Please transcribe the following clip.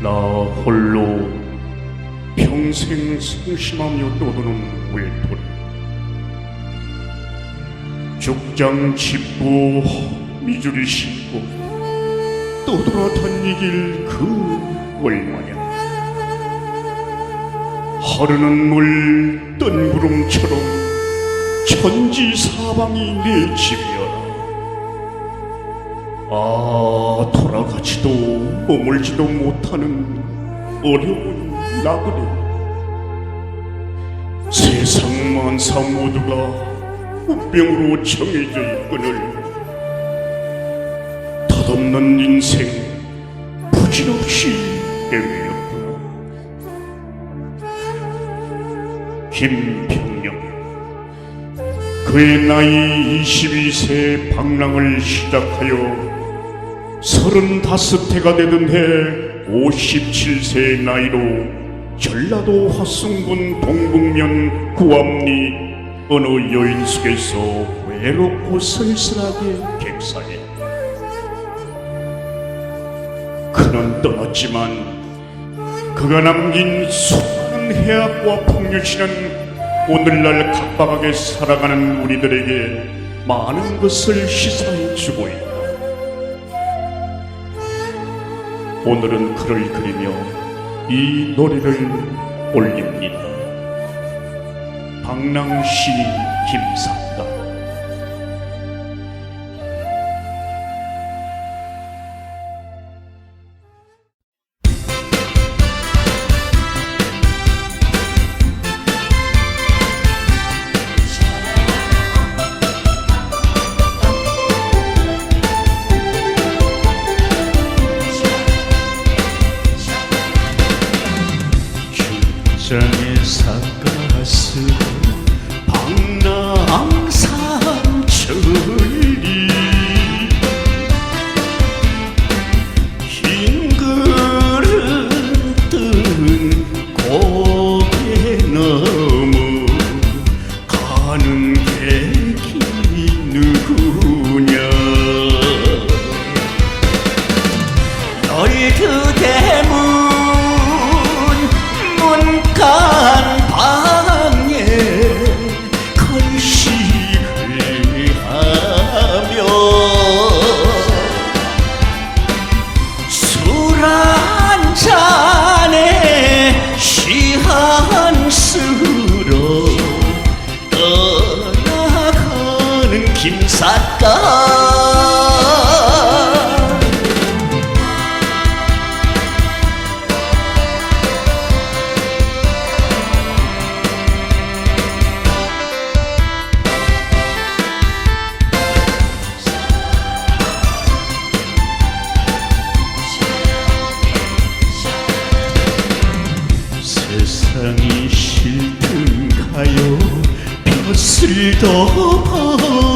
나 홀로 평생 성심하며 떠도는 외톨이 죽장 짚고 미주리 신고 떠돌아 다니길 그 얼마냐. 하루는 물 뜬구름처럼 천지사방이 내 집이여라 아 돌아가지도 머물지도 못하는 어려운 나그네. 세상 만사 모두가 운명으로 정해져 있거늘 덧없는 인생 부질없이 헤매였구나 김평영 그의 나이 22세 방랑을 시작하여 서른다섯 해가 되던 해 57세의 나이로 전라도 화순군 동북면 구암리 어느 여인 속에서 외롭고 쓸쓸하게 객사해 그는 떠났지만 그가 남긴 수많은 해악과 폭력시는 오늘날 각박하게 살아가는 우리들에게 많은 것을 시사해 주고 있다. 오늘은 그를 그리며 이 노래를 올립니다. 방랑시 김상 장에 삭가스 방랑 김삿갓 세상이 싫든가요 벼슬 더버